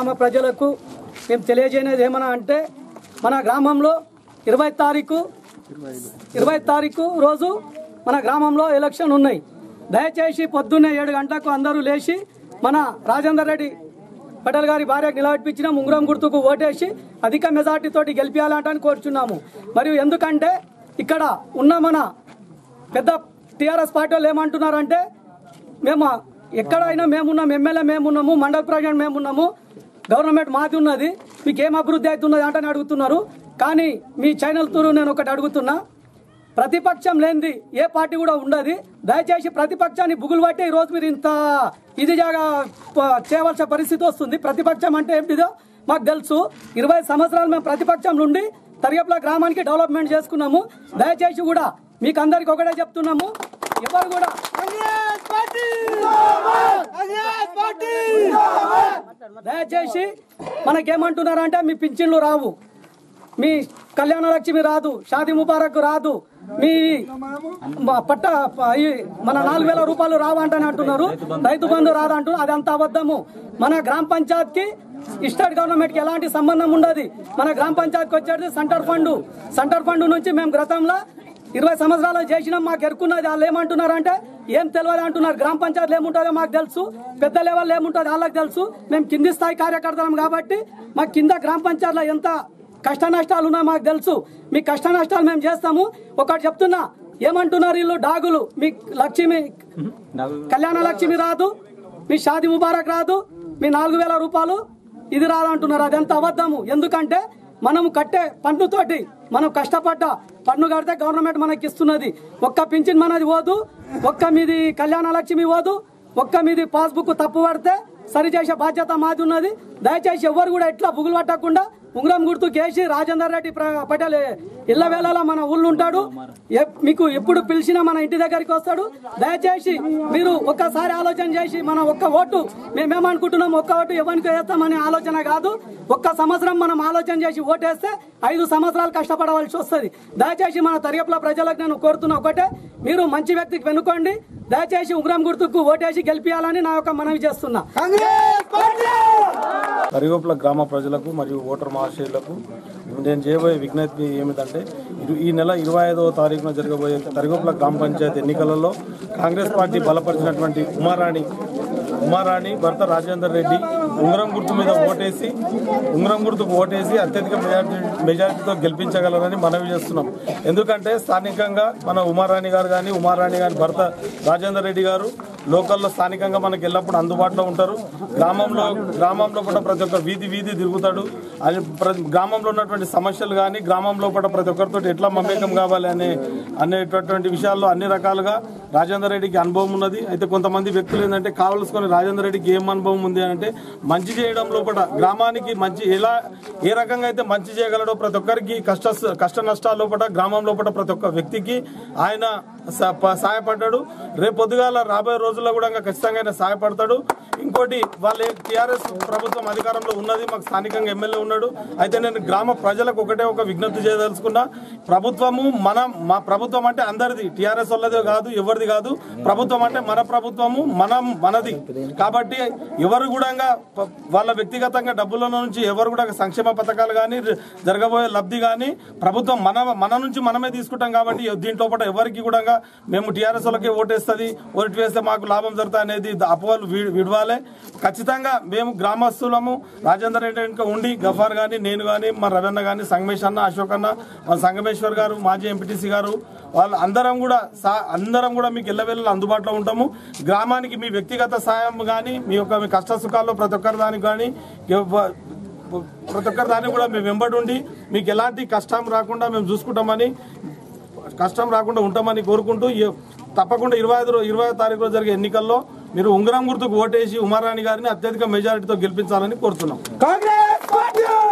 గ్రామ ప్రజలకు మేము తెలియజేయనేది ఏమన్నా అంటే మన గ్రామంలో ఇరవై తారీఖు ఇరవై తారీఖు రోజు మన గ్రామంలో ఎలక్షన్ ఉన్నాయి. దయచేసి పొద్దున్నే ఏడు గంటలకు అందరూ లేచి మన రాజేందర్ రెడ్డి పటేల్ గారి భార్య నిలబెట్టించిన ముంగురం గుర్తుకు ఓటేసి అధిక మెజార్టీతోటి గెలిపించాలంటని కోరుచున్నాము. మరియు ఎందుకంటే ఇక్కడ ఉన్న మన పెద్ద టీఆర్ఎస్ పార్టీ వాళ్ళు ఏమంటున్నారంటే మేము ఎక్కడైనా మేమున్నాం ఎమ్మెల్యే మేమున్నాము మండల ప్రెసిడెంట్ మేమున్నాము గవర్నమెంట్ మాది ఉన్నది మీకు ఏం అభివృద్ధి అవుతున్నది అంటే అడుగుతున్నారు. కానీ మీ ఛానల్ తూరు నేను ఒకటి అడుగుతున్నా. ప్రతిపక్షం లేనిది ఏ పార్టీ కూడా ఉండదు. దయచేసి ప్రతిపక్షాన్ని బుగులు పట్టే ఈ రోజు మీరు ఇంత ఇది జాగా ప- చేయవలసిన పరిస్థితి వస్తుంది. ప్రతిపక్షం అంటే ఏంటిదో మాకు తెలుసు. ఇరవై సంవత్సరాలు మేము ప్రతిపక్షం నుండి తరిగప్ల గ్రామానికి డెవలప్మెంట్ చేసుకున్నాము. దయచేసి కూడా మీకు అందరికి ఒకటే చెప్తున్నాము. ఎవరు కూడా దయచేసి మనకేమంటున్నారంటే మీ పింఛన్లు రావు. మీ కళ్యాణ లక్ష్మి రాదు షాది ముబారక్ రాదు. మీ పట్ట ఈ మన నాలుగు వేల రూపాయలు రావంటని అంటున్నారు. రైతు బంధు అది అదంతా అబద్ధము. మన గ్రామ పంచాయత్కి స్టేట్ గవర్నమెంట్కి ఎలాంటి సంబంధం ఉండదు. మన గ్రామ పంచాయత్కి వచ్చేది సెంటర్ ఫండ్. సెంటర్ ఫండ్ నుంచి మేము గతంలో ఇరవై సంవత్సరాలు చేసినాం మాకు ఎరుకున్నది వాళ్ళు ఏమంటున్నారంటే ఏం తెలియదు అంటున్నారు? గ్రామ పంచాయతీలు ఏముంటుందో మాకు తెలుసు. పెద్ద లెవెల్ ఏముంటుందో వాళ్ళకి తెలుసు. మేము కింది స్థాయి కార్యకర్తలం కాబట్టి మాకు కింద గ్రామ పంచాయతీలో ఎంత కష్ట నష్టాలు ఉన్నాయో మాకు తెలుసు. మీ కష్ట నష్టాలు మేము చేస్తాము. ఒకటి చెప్తున్నా ఏమంటున్నారు వీళ్ళు డాగులు? మీ లక్ష్మి కళ్యాణ లక్ష్మి రాదు. మీ షాది ముబారక్ రాదు. మీ నాలుగు వేల రూపాయలు ఇది రాదు అంటున్నారు అదంతా అబద్ధము. ఎందుకంటే మనం కట్టే పన్నుతోటి మనం కష్టపడ్డ పన్ను కడితే గవర్నమెంట్ మనకి ఇస్తున్నది. ఒక్క పింఛన్ మనది పోదు ఒక్క మీది కళ్యాణ లక్ష్మి పోదు ఒక్క మీది పాస్బుక్ తప్పు పడితే సరిచేసే బాధ్యత మాది ఉన్నది. దయచేసి ఎవరు కూడా ఎట్లా బుగులు పట్టకుండా ఉంగరం గుర్తు కేసి రాజేందర్ రెడ్డి పటేల్ ఇళ్ళ వేళలా మన ఊళ్ళు ఉంటాడు. మీకు ఎప్పుడు పిలిచినా మన ఇంటి దగ్గరికి వస్తాడు. దయచేసి మీరు ఒక్కసారి ఆలోచన చేసి మన ఒక్క ఓటు మేమేమనుకుంటున్నాం ఒక్క ఓటు ఎవరికి వేస్తామనే ఆలోచన కాదు. ఒక్క సంవత్సరం మనం ఆలోచన చేసి ఓటేస్తే ఐదు సంవత్సరాలు కష్టపడవలసి వస్తుంది. దయచేసి మన తరియపుల ప్రజలకు నేను కోరుతున్న ఒకటే. మీరు మంచి వ్యక్తికి వెనుకోండి దయచేసి ఉగ్రం గుర్తుకు ఓటేసి గెలిపించాలని నా యొక్క మనవి చేస్తున్నా. కరిగోపుల గ్రామ ప్రజలకు మరియు ఓటర్ మహాశయులకు నేను చేయబోయే విజ్ఞప్తి ఏమిటంటే ఈ నెల ఇరవై ఐదవ తారీఖున జరగబోయే కరిగోపుల గ్రామ పంచాయతీ ఎన్నికలలో కాంగ్రెస్ పార్టీ బలపరిచినటువంటి ఉమారాణి ఉమారాణి భర్త రాజేందర్ రెడ్డి ఉంగరం గుర్తు మీద ఓటేసి ఉంగరం గుర్తుకు ఓటేసి అత్యధిక మెజార్టీ మెజార్టీతో గెలిపించగలరని మనవి చేస్తున్నాం. ఎందుకంటే స్థానికంగా మన ఉమారాణి గారు కానీ ఉమారాణి గారి భర్త రాజేందర్ రెడ్డి గారు లోకల్లో స్థానికంగా మనకి ఎల్లప్పుడు అందుబాటులో ఉంటారు. గ్రామంలో గ్రామంలో కూడా ప్రతి ఒక్క వీధి వీధి తిరుగుతాడు. అది గ్రామంలో ఉన్నటువంటి సమస్యలు కానీ గ్రామంలో కూడా ప్రతి ఒక్కరితో ఎట్లా మమేకం కావాలి అనే అనేటటువంటి విషయాల్లో అన్ని రకాలుగా రాజేందర్ రెడ్డికి అనుభవం ఉన్నది. అయితే కొంతమంది వ్యక్తులు ఏంటంటే కావలసుకొని రాజేందర్ రెడ్డికి ఏం అనుభవం ఉంది అంటే మంచి చేయడం లోపల గ్రామానికి మంచి ఎలా ఏ రకంగా అయితే మంచి చేయగలడో ప్రతి ఒక్కరికి కష్ట కష్ట నష్టాల లోపల గ్రామం లోపల ప్రతి ఒక్క వ్యక్తికి ఆయన స- సహాయపడ్డాడు. రేపు పొద్దుగాల రాబోయే రోజుల్లో కూడా ఇంకా ఖచ్చితంగా సహాయపడతాడు. ఇంకోటి వాళ్ళ టీఆర్ఎస్ ప్రభుత్వం అధికారంలో ఉన్నది మాకు స్థానికంగా ఎమ్మెల్యే ఉన్నాడు. అయితే నేను గ్రామ ప్రజలకు ఒకటే ఒక విజ్ఞప్తి చేయదలుచుకున్నా. ప్రభుత్వము మన మా ప్రభుత్వం అంటే అందరిది. టీఆర్ఎస్ వాళ్ళదే కాదు ఎవరిది కాదు. ప్రభుత్వం అంటే మన ప్రభుత్వము మనం మనది. కాబట్టి ఎవరు కూడా వాళ్ళ వ్యక్తిగతంగా డబ్బుల నుంచి ఎవరు కూడా సంక్షేమ పథకాలు కానీ జరగబోయే లబ్ధి కానీ ప్రభుత్వం మన మన నుంచి మనమే తీసుకుంటాం కాబట్టి దీంట్లో పాటు ఎవరికి కూడా మేము టీఆర్ఎస్ వాళ్ళకి ఓటేస్తుంది ఓటు వేస్తే మాకు లాభం జరుగుతుంది అనేది అపోహలు విడవాలి. ఖచ్చితంగా మేము గ్రామస్తులము రాజేందర్ రెడ్డి వెనుక ఉండి గఫార్ కానీ నేను కానీ మా రవీణ కానీ సంగమేష్ అన్న అశోక్ అన్న మా సంగమేశ్వర్ గారు మాజీ ఎంపీటీసీ గారు వాళ్ళు అందరం కూడా సా- అందరం కూడా మీకు ఎల్లవెల్ల అందుబాటులో ఉంటాము. గ్రామానికి మీ వ్యక్తిగత సాయం కానీ మీ యొక్క మీ కష్ట సుఖాల్లో ప్రతి ఒక్కరి దానికి కానీ ప్రతి ఒక్కరి దాన్ని కూడా మేము వెంబడి ఉండి మీకు ఎలాంటి కష్టం రాకుండా మేము చూసుకుంటామని కష్టం రాకుండా ఉంటామని కోరుకుంటూ తప్పకుండా ఇరవై ఐదు ఇరవై తారీఖులో జరిగే ఎన్నికల్లో మీరు ఉంగరం గుర్తుకు ఓటేసి ఉమారాణి గారిని అత్యధిక మెజారిటీతో గెలిపించాలని కోరుతున్నాం. కాంగ్రెస్!